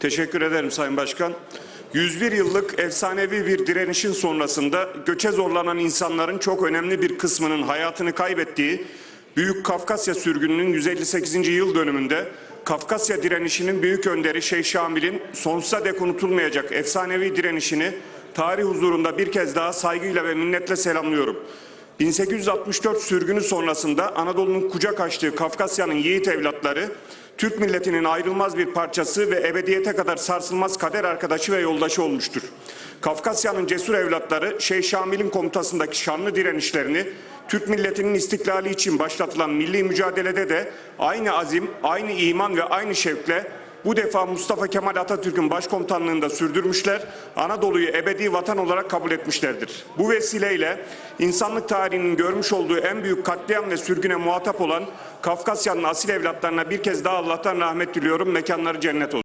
Teşekkür ederim Sayın Başkan. 101 yıllık efsanevi bir direnişin sonrasında göçe zorlanan insanların çok önemli bir kısmının hayatını kaybettiği Büyük Kafkasya sürgününün 158. yıl dönümünde Kafkasya direnişinin büyük önderi Şeyh Şamil'in sonsuza dek unutulmayacak efsanevi direnişini tarih huzurunda bir kez daha saygıyla ve minnetle selamlıyorum. 1864 sürgünü sonrasında Anadolu'nun kucak açtığı Kafkasya'nın yiğit evlatları Türk milletinin ayrılmaz bir parçası ve ebediyete kadar sarsılmaz kader arkadaşı ve yoldaşı olmuştur. Kafkasya'nın cesur evlatları Şeyh Şamil'in komutasındaki şanlı direnişlerini Türk milletinin istiklali için başlatılan milli mücadelede de aynı azim, aynı iman ve aynı şevkle bu defa Mustafa Kemal Atatürk'ün başkomutanlığında sürdürmüşler, Anadolu'yu ebedi vatan olarak kabul etmişlerdir. Bu vesileyle insanlık tarihinin görmüş olduğu en büyük katliam ve sürgüne muhatap olan Kafkasya'nın asil evlatlarına bir kez daha Allah'tan rahmet diliyorum. Mekanları cennet olsun.